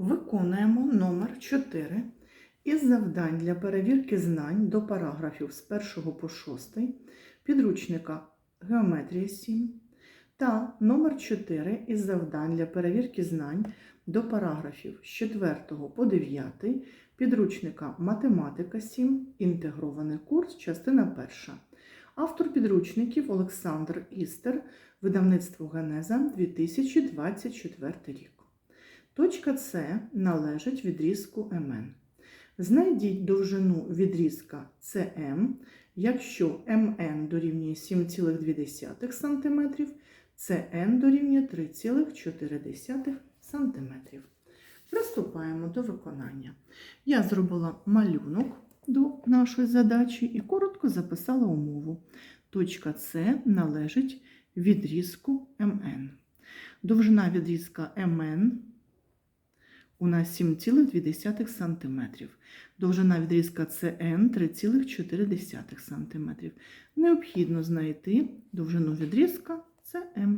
Виконуємо номер 4 із завдань для перевірки знань до параграфів з 1 по 6 підручника Геометрія 7 та номер 4 із завдань для перевірки знань до параграфів з 4 по 9 підручника Математика 7, інтегрований курс, частина 1. Автор підручників Олександр Істер, видавництво Генеза 2024 рік. Точка С належить відрізку МН. Знайдіть довжину відрізка СМ, якщо МН дорівнює 7,2 см, СН дорівнює 3,4 см. Приступаємо до виконання. Я зробила малюнок до нашої задачі і коротко записала умову. Точка С належить відрізку МН. Довжина відрізка МН у нас 7,2 см. Довжина відрізка СН 3,4 см. Необхідно знайти довжину відрізка СМ.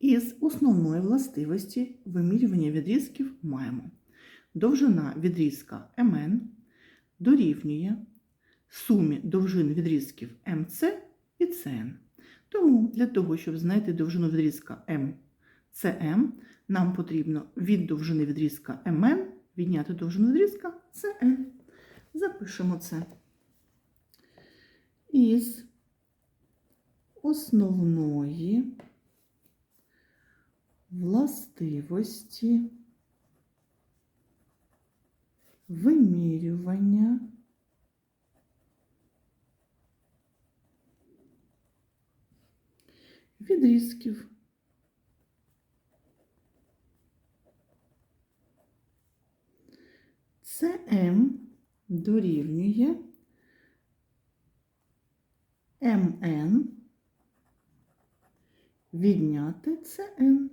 Із основної властивості вимірювання відрізків маємо. Довжина відрізка МН дорівнює сумі довжин відрізків МЦ і ЦН. Тому для того, щоб знайти довжину відрізка МЦМ, нам потрібно від довжини відрізка МН відняти довжину відрізка ЦН. Запишемо це. Із основної властивості вимірювання відрізків. СМ дорівнює МН відняти ЦН.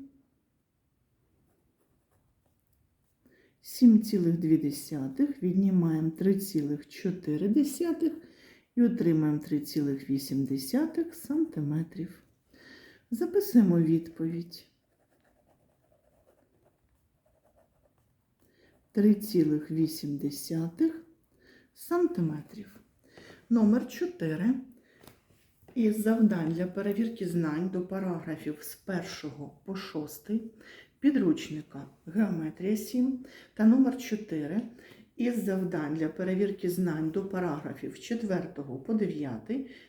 7,2 віднімаємо 3,4 і отримаємо 3,8 см. Записуємо відповідь. 3,8 сантиметрів. Номер 4. Із завдань для перевірки знань до параграфів з 1 по 6 підручника Геометрія 7 та номер 4 із завдань для перевірки знань до параграфів з 4 по 9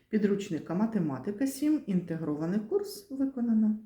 підручника Математика 7 інтегрований курс виконано.